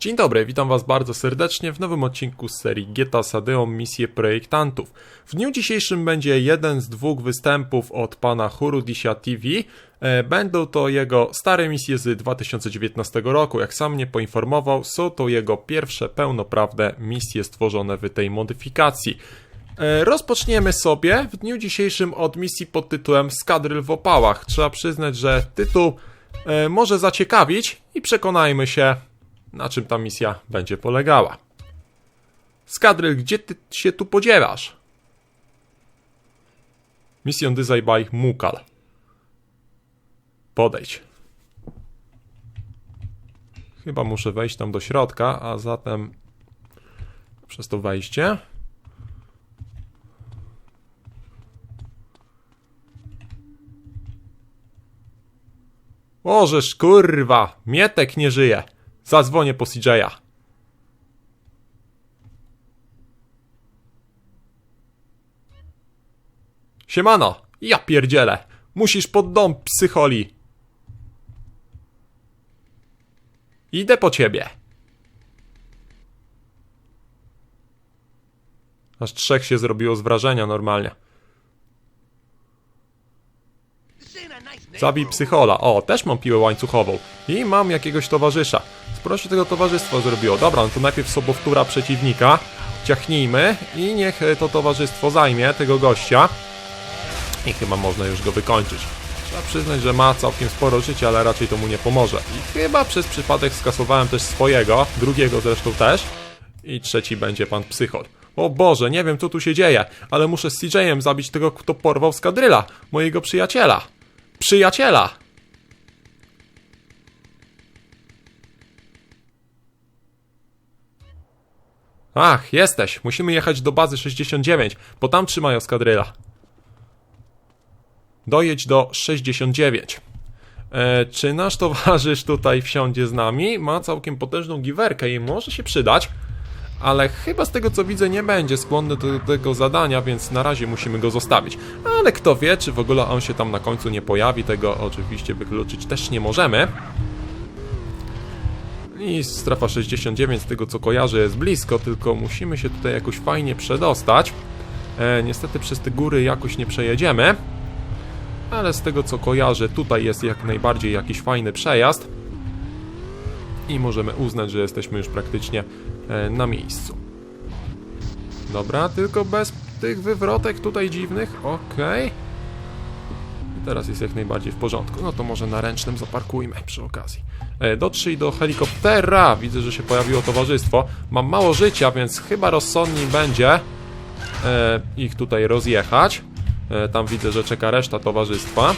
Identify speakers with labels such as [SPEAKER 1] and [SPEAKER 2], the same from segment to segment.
[SPEAKER 1] Dzień dobry, witam Was bardzo serdecznie w nowym odcinku z serii GTA Sadeon Misje Projektantów. W dniu dzisiejszym będzie jeden z dwóch występów od pana Hurudisia TV. E, Będą to jego stare misje z 2019 roku. Jak sam mnie poinformował, są to jego pierwsze pełnoprawne misje stworzone w tej modyfikacji. E, Rozpoczniemy sobie w dniu dzisiejszym od misji pod tytułem Skadryl w opałach. Trzeba przyznać, że tytuł e, może zaciekawić i przekonajmy się, na czym ta misja będzie polegała. Skadryl, gdzie ty się tu podziewasz? Mission Design by Mukal. Podejdź. Chyba muszę wejść tam do środka, a zatem przez to wejście. Ożeż kurwa, Mietek nie żyje. Zadzwonię po CJ'a. Siemano, ja pierdzielę. Musisz pod dom, psycholi. Idę po ciebie. Aż trzech się zrobiło z wrażenia normalnie. Zabij psychola. O, też mam piłę łańcuchową. I mam jakiegoś towarzysza. Sporo się tego towarzystwa zrobiło. Dobra, no to najpierw sobowtóra przeciwnika. Ciachnijmy i niech e, to towarzystwo zajmie tego gościa. I chyba można już go wykończyć. Trzeba przyznać, że ma całkiem sporo życia, ale raczej to mu nie pomoże. I chyba przez przypadek skasowałem też swojego, drugiego zresztą też. I trzeci będzie pan psychol. O Boże, nie wiem co tu się dzieje, ale muszę z CJ-em zabić tego, kto porwał skadryla, mojego przyjaciela. Przyjaciela! Ach, jesteś. Musimy jechać do bazy 69, bo tam trzymają skadryla. Dojedź do 69. E, czy nasz towarzysz tutaj wsiądzie z nami? Ma całkiem potężną giwerkę i może się przydać. Ale chyba z tego co widzę nie będzie skłonny do tego zadania, więc na razie musimy go zostawić. Ale kto wie, czy w ogóle on się tam na końcu nie pojawi, tego oczywiście wykluczyć też nie możemy. I strefa 69, z tego co kojarzę, jest blisko, tylko musimy się tutaj jakoś fajnie przedostać. E, niestety przez te góry jakoś nie przejedziemy. Ale z tego co kojarzę, tutaj jest jak najbardziej jakiś fajny przejazd. I możemy uznać, że jesteśmy już praktycznie e, na miejscu. Dobra, tylko bez tych wywrotek tutaj dziwnych. Okej. I teraz jest jak najbardziej w porządku. No to może na ręcznym zaparkujmy przy okazji. E, dotrzyj do helikoptera. Widzę, że się pojawiło towarzystwo. Mam mało życia, więc chyba rozsądniej będzie e, ich tutaj rozjechać. E, tam widzę, że czeka reszta towarzystwa.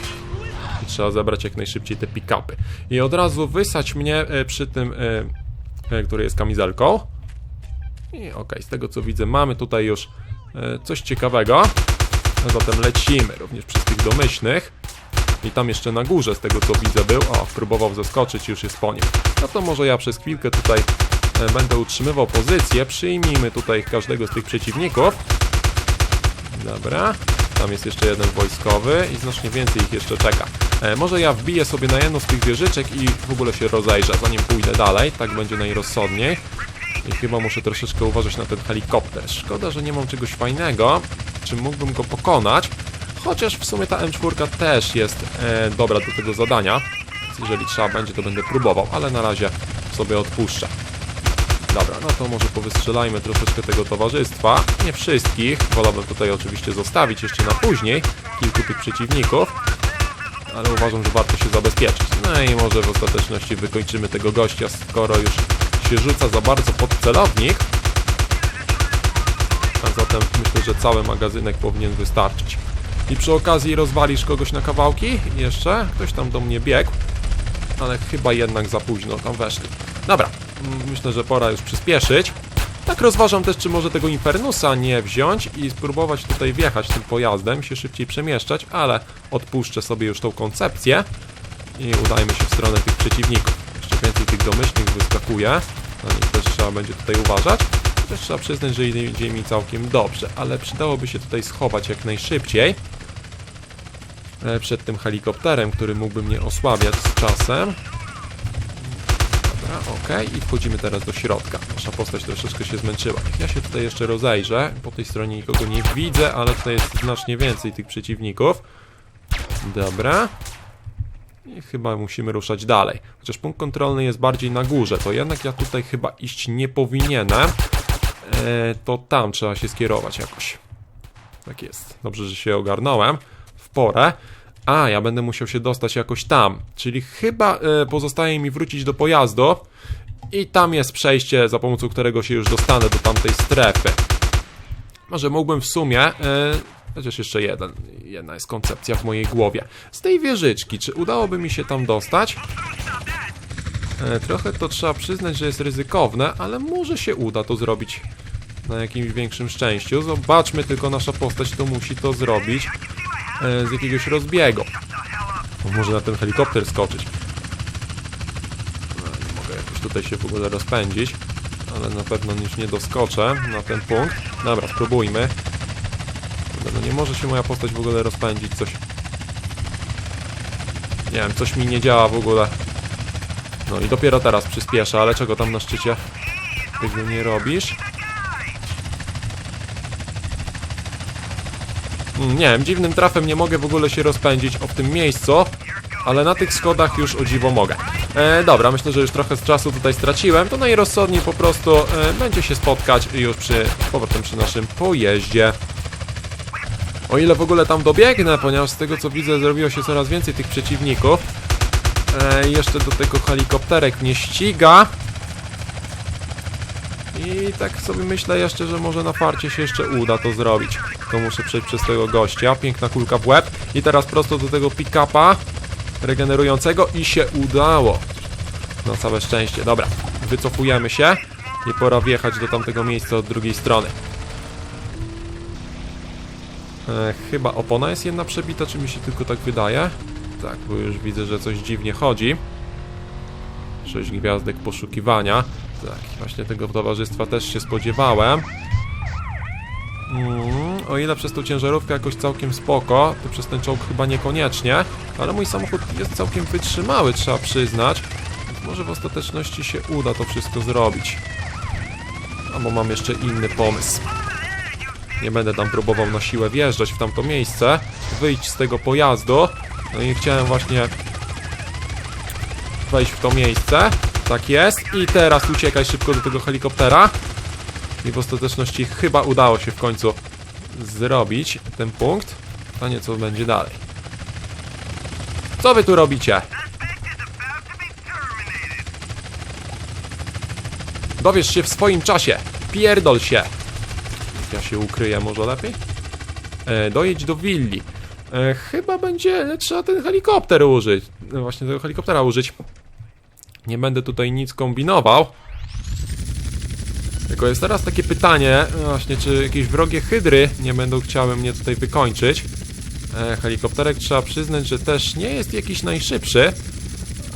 [SPEAKER 1] Trzeba zebrać jak najszybciej te pick-upy. I od razu wysać mnie przy tym, który jest kamizelką. I okej, z tego co widzę, mamy tutaj już coś ciekawego. A zatem lecimy również przez tych domyślnych. I tam jeszcze na górze, z tego co widzę, był. O, próbował zeskoczyć, już jest po nim. No to może ja przez chwilkę tutaj e, będę utrzymywał pozycję. Przyjmijmy tutaj każdego z tych przeciwników. Dobra. Tam jest jeszcze jeden wojskowy i znacznie więcej ich jeszcze czeka. E, może ja wbiję sobie na jedną z tych wieżyczek i w ogóle się rozejrzę, zanim pójdę dalej. Tak będzie najrozsądniej. I chyba muszę troszeczkę uważać na ten helikopter. Szkoda, że nie mam czegoś fajnego, czym mógłbym go pokonać. Chociaż w sumie ta M4 też jest e, dobra do tego zadania. Więc jeżeli trzeba będzie, to będę próbował, ale na razie sobie odpuszczę. Dobra, no to może powystrzelajmy troszeczkę tego towarzystwa. Nie wszystkich, wolałbym tutaj oczywiście zostawić jeszcze na później kilku tych przeciwników. Ale uważam, że warto się zabezpieczyć. No i może w ostateczności wykończymy tego gościa, skoro już się rzuca za bardzo pod celownik. Myślę, że cały magazynek powinien wystarczyć. I przy okazji rozwalisz kogoś na kawałki? Jeszcze? Ktoś tam do mnie biegł. Ale chyba jednak za późno tam weszli. Dobra, myślę, że pora już przyspieszyć. Tak rozważam też, czy może tego Infernusa nie wziąć i spróbować tutaj wjechać tym pojazdem, się szybciej przemieszczać, ale odpuszczę sobie już tą koncepcję i udajmy się w stronę tych przeciwników. Jeszcze więcej tych domyślnych wyskakuje, na nich też trzeba będzie tutaj uważać. Też trzeba przyznać, że idzie mi całkiem dobrze, ale przydałoby się tutaj schować jak najszybciej e, przed tym helikopterem, który mógłby mnie osłabiać z czasem. okej, i wchodzimy teraz do środka. Nasza postać troszeczkę się zmęczyła. Ja się tutaj jeszcze rozejrzę. Po tej stronie nikogo nie widzę, ale tutaj jest znacznie więcej tych przeciwników. Dobra. I chyba musimy ruszać dalej. Chociaż punkt kontrolny jest bardziej na górze, to jednak ja tutaj chyba iść nie powinienem. E, to tam trzeba się skierować jakoś. Tak jest. Dobrze, że się ogarnąłem w porę. A, ja będę musiał się dostać jakoś tam. Czyli chyba e, pozostaje mi wrócić do pojazdu. I tam jest przejście, za pomocą którego się już dostanę do tamtej strefy. Może mógłbym w sumie. E, chociaż jeszcze jeden. Jedna jest koncepcja w mojej głowie. Z tej wieżyczki, czy udałoby mi się tam dostać? E, trochę to trzeba przyznać, że jest ryzykowne, ale może się uda to zrobić na jakimś większym szczęściu. Zobaczmy, tylko nasza postać to musi to zrobić e, z jakiegoś rozbiegu. Może na ten helikopter skoczyć. No, nie mogę jakoś tutaj się w ogóle rozpędzić, ale na pewno już nie doskoczę na ten punkt. Dobra, spróbujmy. No nie może się moja postać w ogóle rozpędzić, coś... Nie wiem, coś mi nie działa w ogóle. No i dopiero teraz przyspiesza, ale czego tam na szczycie? Tego nie robisz? Mm, Nie wiem, dziwnym trafem nie mogę w ogóle się rozpędzić o w tym miejscu, ale na tych schodach już o dziwo mogę. E, dobra, myślę, że już trochę z czasu tutaj straciłem, to najrozsądniej po prostu e, będzie się spotkać już przy, powrotem przy naszym pojeździe. O ile w ogóle tam dobiegnę, ponieważ z tego co widzę zrobiło się coraz więcej tych przeciwników. E, jeszcze do tego helikopterek mnie ściga. I tak sobie myślę jeszcze, że może na farcie się jeszcze uda to zrobić. To muszę przejść przez tego gościa. Piękna kulka w łeb. I teraz prosto do tego pick-upa regenerującego i się udało. Na całe szczęście. Dobra, wycofujemy się i pora wjechać do tamtego miejsca od drugiej strony. E, chyba opona jest jedna przebita, czy mi się tylko tak wydaje? Tak, bo już widzę, że coś dziwnie chodzi. Sześć gwiazdek poszukiwania. Tak, właśnie tego towarzystwa też się spodziewałem. Mm, o ile przez tą ciężarówkę jakoś całkiem spoko, to przez ten czołg chyba niekoniecznie, ale mój samochód jest całkiem wytrzymały, trzeba przyznać. Więc może w ostateczności się uda to wszystko zrobić. Albo mam jeszcze inny pomysł. Nie będę tam próbował na siłę wjeżdżać w tamto miejsce, wyjść z tego pojazdu. No i chciałem właśnie wejść w to miejsce. Tak jest. I teraz uciekaj szybko do tego helikoptera. I w ostateczności chyba udało się w końcu zrobić ten punkt. Pytanie, co będzie dalej. Co wy tu robicie? Dowiesz się w swoim czasie. Pierdol się. Ja się ukryję może lepiej? E, dojedź do willi. E, chyba będzie trzeba ten helikopter użyć. No właśnie tego helikoptera użyć. Nie będę tutaj nic kombinował. Tylko jest teraz takie pytanie, właśnie, czy jakieś wrogie hydry nie będą chciały mnie tutaj wykończyć. E, helikopterek trzeba przyznać, że też nie jest jakiś najszybszy,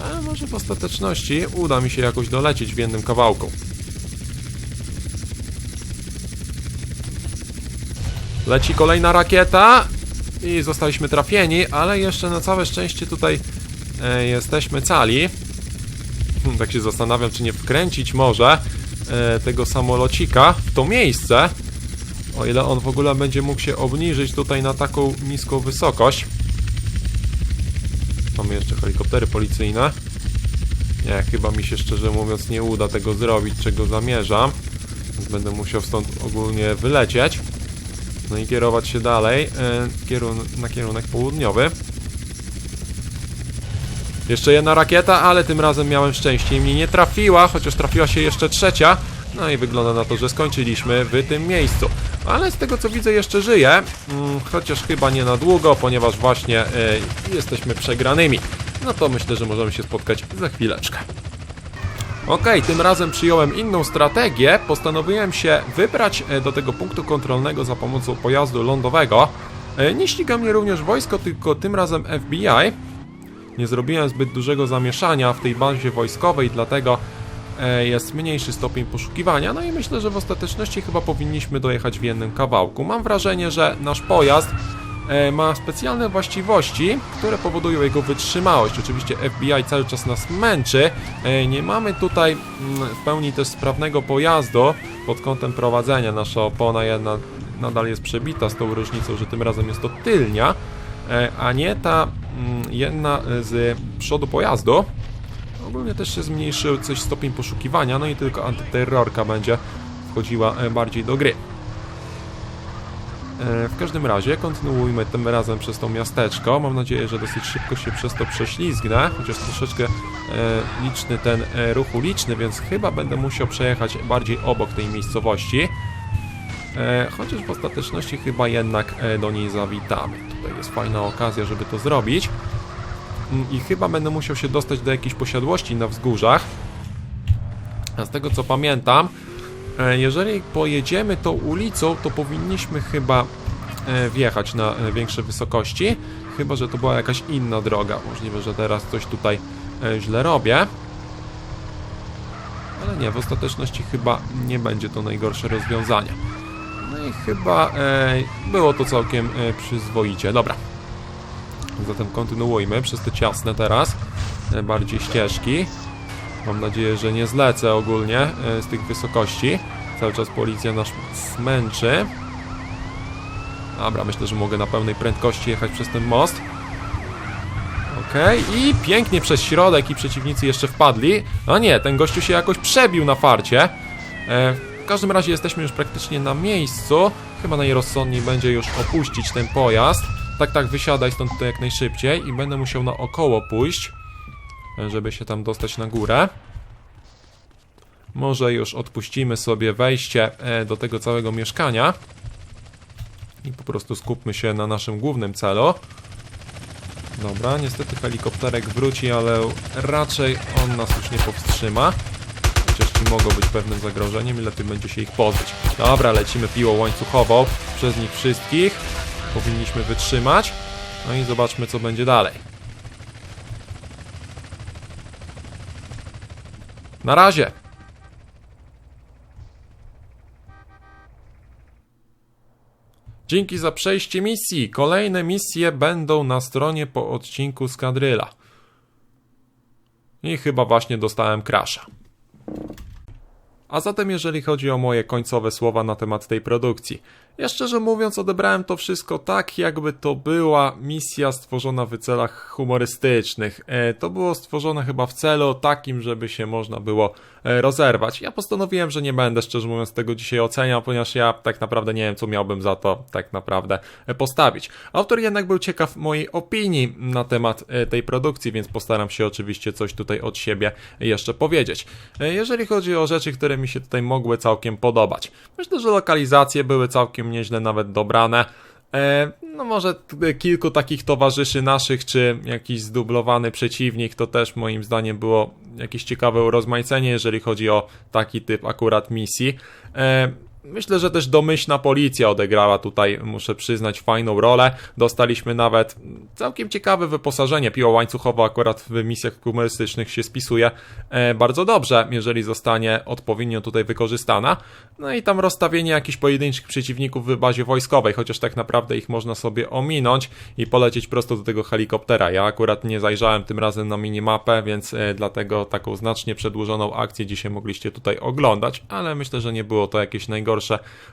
[SPEAKER 1] ale może w ostateczności uda mi się jakoś dolecieć w jednym kawałku. Leci kolejna rakieta i zostaliśmy trafieni, ale jeszcze na całe szczęście tutaj e, jesteśmy cali. Hmm, Tak się zastanawiam, czy nie wkręcić może e, tego samolocika w to miejsce. O ile on w ogóle będzie mógł się obniżyć tutaj na taką niską wysokość. Mamy jeszcze helikoptery policyjne. Nie, chyba mi się szczerze mówiąc nie uda tego zrobić, czego zamierzam. Będę musiał stąd ogólnie wylecieć. No i kierować się dalej e, kierun na kierunek południowy. Jeszcze jedna rakieta, ale tym razem miałem szczęście i mnie nie trafiła, chociaż trafiła się jeszcze trzecia. No i wygląda na to, że skończyliśmy w tym miejscu. Ale z tego co widzę jeszcze żyję, mm, chociaż chyba nie na długo, ponieważ właśnie e, jesteśmy przegranymi. No to myślę, że możemy się spotkać za chwileczkę. Okej, tym razem przyjąłem inną strategię. Postanowiłem się wybrać e, do tego punktu kontrolnego za pomocą pojazdu lądowego. E, Nie ściga mnie również wojsko, tylko tym razem FBI. Nie zrobiłem zbyt dużego zamieszania w tej bazie wojskowej, dlatego e, jest mniejszy stopień poszukiwania. No i myślę, że w ostateczności chyba powinniśmy dojechać w jednym kawałku. Mam wrażenie, że nasz pojazd ma specjalne właściwości, które powodują jego wytrzymałość. Oczywiście FBI cały czas nas męczy. E, nie mamy tutaj mm, w pełni też sprawnego pojazdu pod kątem prowadzenia. Nasza opona nadal jest przebita z tą różnicą, że tym razem jest to tylnia, e, a nie ta mm, jedna z przodu pojazdu. Ogólnie też się zmniejszył coś stopień poszukiwania, no i tylko antyterrorka będzie wchodziła e, bardziej do gry. E, W każdym razie kontynuujmy tym razem przez to miasteczko. Mam nadzieję, że dosyć szybko się przez to prześlizgnę, chociaż troszeczkę e, liczny ten e, ruch uliczny, więc chyba będę musiał przejechać bardziej obok tej miejscowości. E, chociaż w ostateczności chyba jednak e, do niej zawitamy. Tutaj jest fajna okazja, żeby to zrobić. Mm, I chyba będę musiał się dostać do jakiejś posiadłości na wzgórzach. A z tego co pamiętam, jeżeli pojedziemy tą ulicą, to powinniśmy chyba e, wjechać na e, większe wysokości. Chyba, że to była jakaś inna droga. Możliwe, że teraz coś tutaj e, źle robię. Ale nie, w ostateczności chyba nie będzie to najgorsze rozwiązanie. No i chyba e, było to całkiem e, przyzwoicie. Dobra. Zatem kontynuujmy przez te ciasne teraz. E, bardziej ścieżki. Mam nadzieję, że nie zlecę ogólnie e, z tych wysokości. Cały czas policja nas smęczy. Dobra, myślę, że mogę na pełnej prędkości jechać przez ten most. Okej, i pięknie przez środek i przeciwnicy jeszcze wpadli. A nie, ten gościu się jakoś przebił na farcie. E, w każdym razie jesteśmy już praktycznie na miejscu. Chyba najrozsądniej będzie już opuścić ten pojazd. Tak, tak, wysiadaj stąd tutaj jak najszybciej i będę musiał naokoło pójść, żeby się tam dostać na górę. Może już odpuścimy sobie wejście e, do tego całego mieszkania. I po prostu skupmy się na naszym głównym celu. Dobra, niestety helikopterek wróci, ale raczej on nas już nie powstrzyma. Chociaż ci mogą być pewnym zagrożeniem i lepiej będzie się ich pozbyć. Dobra, lecimy piłą łańcuchową przez nich wszystkich. Powinniśmy wytrzymać. No i zobaczmy, co będzie dalej. Na razie! Dzięki za przejście misji. Kolejne misje będą na stronie po odcinku Skadryla. I chyba właśnie dostałem crasha. A zatem jeżeli chodzi o moje końcowe słowa na temat tej produkcji. Ja szczerze mówiąc odebrałem to wszystko tak, jakby to była misja stworzona w celach humorystycznych. E, to było stworzone chyba w celu takim, żeby się można było e, rozerwać. Ja postanowiłem, że nie będę szczerze mówiąc tego dzisiaj oceniał, ponieważ ja tak naprawdę nie wiem, co miałbym za to tak naprawdę e, postawić. Autor jednak był ciekaw mojej opinii na temat tej produkcji, więc postaram się oczywiście coś tutaj od siebie jeszcze powiedzieć. Jeżeli chodzi o rzeczy, które mi się tutaj mogły całkiem podobać. Myślę, że lokalizacje były całkiem nieźle nawet dobrane. E, no może kilku takich towarzyszy naszych, czy jakiś zdublowany przeciwnik, to też moim zdaniem było jakieś ciekawe urozmaicenie, jeżeli chodzi o taki typ akurat misji. Myślę, że też domyślna policja odegrała tutaj, muszę przyznać, fajną rolę. Dostaliśmy nawet całkiem ciekawe wyposażenie. Piła łańcuchowa akurat w misjach humorystycznych się spisuje e, bardzo dobrze, jeżeli zostanie odpowiednio tutaj wykorzystana. No i tam rozstawienie jakichś pojedynczych przeciwników w bazie wojskowej, chociaż tak naprawdę ich można sobie ominąć i polecieć prosto do tego helikoptera. Ja akurat nie zajrzałem tym razem na minimapę, więc e, dlatego taką znacznie przedłużoną akcję dzisiaj mogliście tutaj oglądać, ale myślę, że nie było to jakieś najgorsze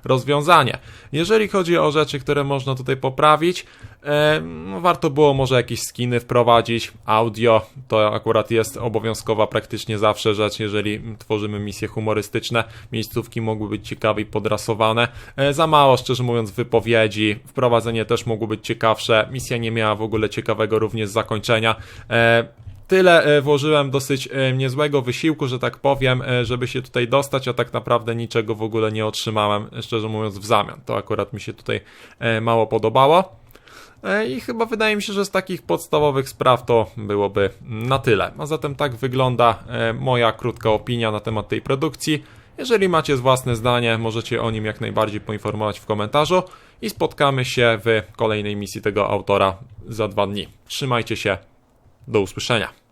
[SPEAKER 1] rozwiązanie. Jeżeli chodzi o rzeczy, które można tutaj poprawić, e, no warto było może jakieś skiny wprowadzić, audio, to akurat jest obowiązkowa praktycznie zawsze rzecz, jeżeli tworzymy misje humorystyczne, miejscówki mogły być ciekawe i podrasowane, e, za mało szczerze mówiąc wypowiedzi, wprowadzenie też mogło być ciekawsze, misja nie miała w ogóle ciekawego również zakończenia, e, tyle e, włożyłem dosyć e, niezłego wysiłku, że tak powiem, e, żeby się tutaj dostać, a tak naprawdę niczego w ogóle nie otrzymałem, szczerze mówiąc, w zamian. To akurat mi się tutaj mało podobało. I chyba wydaje mi się, że z takich podstawowych spraw to byłoby na tyle. A zatem tak wygląda moja krótka opinia na temat tej produkcji. Jeżeli macie własne zdanie, możecie o nim jak najbardziej poinformować w komentarzu i spotkamy się w kolejnej misji tego autora za dwa dni. Trzymajcie się, do usłyszenia.